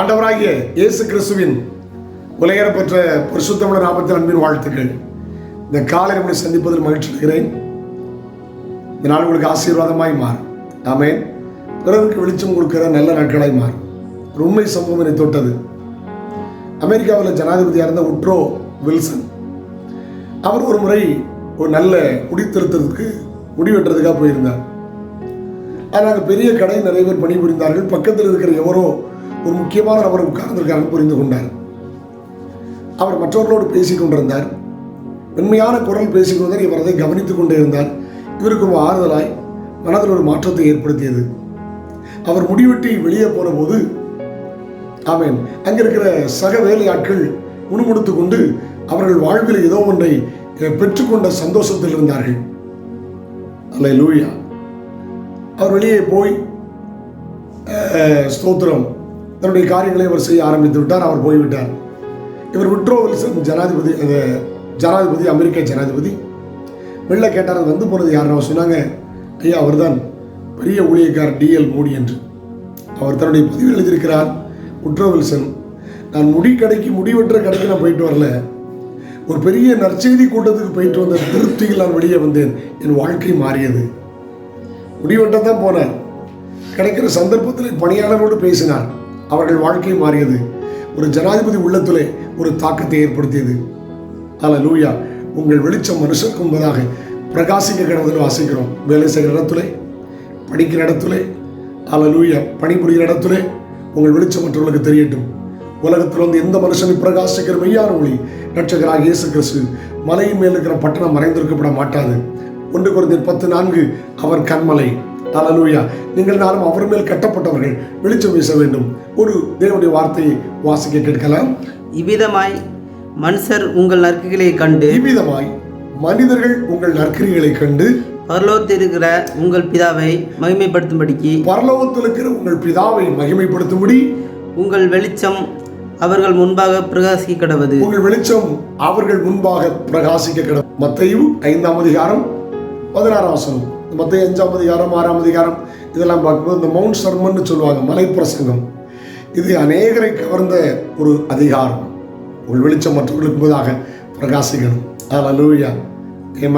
ஆண்டவராகிய இயேசு கிறிஸ்துவின் உலகப்பெற்ற பரிசுத்தமிழ நாமத்தில் அன்பின் வாழ்த்துக்கள். இந்த காலை நம்மளை சந்திப்பதில் மகிழ்ச்சி இருக்கிறேன் இந்த நாள் உங்களுக்கு ஆசீர்வாதமாய் மாறும். ஆமே பிறருக்கு வெளிச்சம் கொடுக்கிற நல்ல நாட்களாய் மாறும். ஒரு உண்மை சம்பவம் என்னை தொட்டது. அமெரிக்காவில் ஜனாதிபதியாக இருந்த உட்ரோ வில்சன் அவர் ஒரு முறை ஒரு நல்ல முடித்திருத்தத்துக்கு முடிவெட்டுறதுக்காக முடி போயிருந்தார். ஆனால் பெரிய கடை நிறைய பேர் பணிபுரிந்தார்கள். பக்கத்தில் இருக்கிற எவரோ ஒரு முக்கியமான நபர் உட்கார்ந்திருக்காருன்னு புரிந்து கொண்டார். அவர் மற்றவர்களோடு பேசிக் கொண்டிருந்தார். மென்மையான குரல் பேசிக் கொண்டார் இவர் அதை கவனித்துக் கொண்டே இருந்தார். இவருக்கு ஒரு ஆறுதலாய் மனதில் ஒரு மாற்றத்தை ஏற்படுத்தியது. அவர் முடிவெட்டி வெளியே போன போது ஆமென் அங்க இருக்கிற சக வேலையாட்கள் முணுமுணுத்துக் கொண்டு அவர்கள் வாழ்வில் ஏதோ ஒன்றை பெற்றுக்கொண்ட சந்தோஷத்தில் இருந்தார்கள். அல்ல லூயா அவர் வெளியே போய் அஹ், ஸ்தோத்திரம். தன்னுடைய காரியங்களை அவர் செய்ய ஆரம்பித்து விட்டார் அவர் போய்விட்டார். இவர் விட்ரோ வில்சன் ஜனாதிபதி அந்த ஜனாதிபதி அமெரிக்க ஜனாதிபதி வெளில கேட்டார் அது வந்து போனது யாருன்னு? அவர் சொன்னாங்க ஐயா அவர்தான் பெரிய ஊழியக்கார் டிஎல் மோடி என்று. அவர் தன்னுடைய பதிவில் எழுதியிருக்கிறார் உட்ரோ வில்சன் நான் முடி கடைக்கு முடி கடைக்கு நான் போயிட்டு வரல. ஒரு பெரிய நற்செய்தி கூட்டத்துக்கு போயிட்டு வந்த திருப்தியில் நான் வெளியே வந்தேன். என் வாழ்க்கை மாறியது. முடி தான் போனார். கிடைக்கிற சந்தர்ப்பத்தில் பணியாளரோடு பேசினார். அவர்கள் வாழ்க்கை மாறியது. ஒரு ஜனாதிபதி உள்ளத்திலே ஒரு தாக்கத்தை ஏற்படுத்தியது. அல்ல லூயா உங்கள் வெளிச்சம் மனுஷருக்கு முன்பதாக பிரகாசிக்க கிடந்தது வாசிக்கிறோம் வேலை செய்கிற இடத்துல படிக்கிற இடத்துல அல்ல லூயா பணிபுரிகிற இடத்துல உங்கள் வெளிச்சம் மற்றவர்களுக்கு தெரியட்டும். உலகத்தில் வந்து எந்த மனுஷனும் பிரகாசிக்கிற மெய்யான ஒளி ரட்சகராக இயேசு கிறிஸ்து மலையின் மேல் இருக்கிற பட்டணம் மறைந்திருக்கப்பட மாட்டாது. ஒன்று குறைந்த பத்து நான்கு அவர் கண்மலை. அல்லேலூயா நீங்கள் நானும் அவர் மேல் கட்டப்பட்டவர்கள். வெளிச்சம் வீச வேண்டும். ஒரு தேவனுடைய வார்த்தையை வாசிக்க கேட்கலாம். இவ்விதமாய் மனுஷர் உங்கள் நற்குகளை கண்டு இவ்விதமாய் மனிதர்கள் உங்கள் நற்கிரிகளை கண்டு பரலோகத்தில் இருக்கிற உங்கள் பிதாவை மகிமைப்படுத்தும்படிக்கு பரலோகத்தில் இருக்கிற உங்கள் பிதாவை மகிமைப்படுத்தும்படி உங்கள் வெளிச்சம் அவர்கள் முன்பாக பிரகாசிக்க கடவது. உங்கள் வெளிச்சம் அவர்கள் முன்பாக பிரகாசிக்க கிட மத்தையும் ஐந்தாம் அதிகாரம் பதினாறாம் வசனம். மொத்தம் அஞ்சாம் அதிகாரம் ஆறாம் அதிகாரம் இதெல்லாம் பார்க்கும்போது இந்த மவுண்ட் சர்மன்னு சொல்லுவாங்க மலை பிரசங்கம் இது அநேகரை கவர்ந்த ஒரு அதிகாரம். உள் வெளிச்சம் மற்றவர்களுக்கு போதாக பிரகாசிக்கணும். ஹalleluya ஏ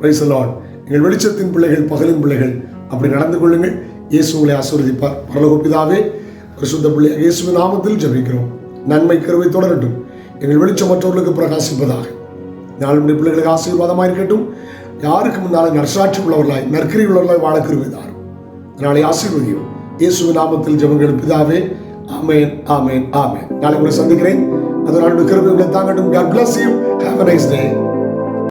praise the எங்கள் வெளிச்சத்தின் பிள்ளைகள் பகலின் பிள்ளைகள் அப்படி நடந்து கொள்ளுங்கள். இயேசு உங்களை ஆசீர்வதிப்பார். பரலகோப்பிதாவே பரிசுத்த பிள்ளை இயேசுவின் நாமத்தில் ஜபிக்கிறோம். நன்மை கருவை தொடரட்டும். எங்கள் வெளிச்சம் மற்றவர்களுக்கு பிரகாசிப்பதாக. நாளுடைய பிள்ளைகளுக்கு ஆசீர்வாதமாக இருக்கட்டும் யாருக்கு முன்னாலும் நற்சாட்சி உள்ளவர்களாய் நற்கரி உள்ளவர்களாய் வாழ கருவிதார் நாளை ஆசீர்வதியும். இயேசுவின் நாமத்தில் ஜபங்கள் பிதாவே ஆமேன் ஆமேன் ஆமேன். நாளை உங்களை சந்திக்கிறேன். அதனால் கிருபை உங்களை தாங்கட்டும். God bless you. Have a nice day.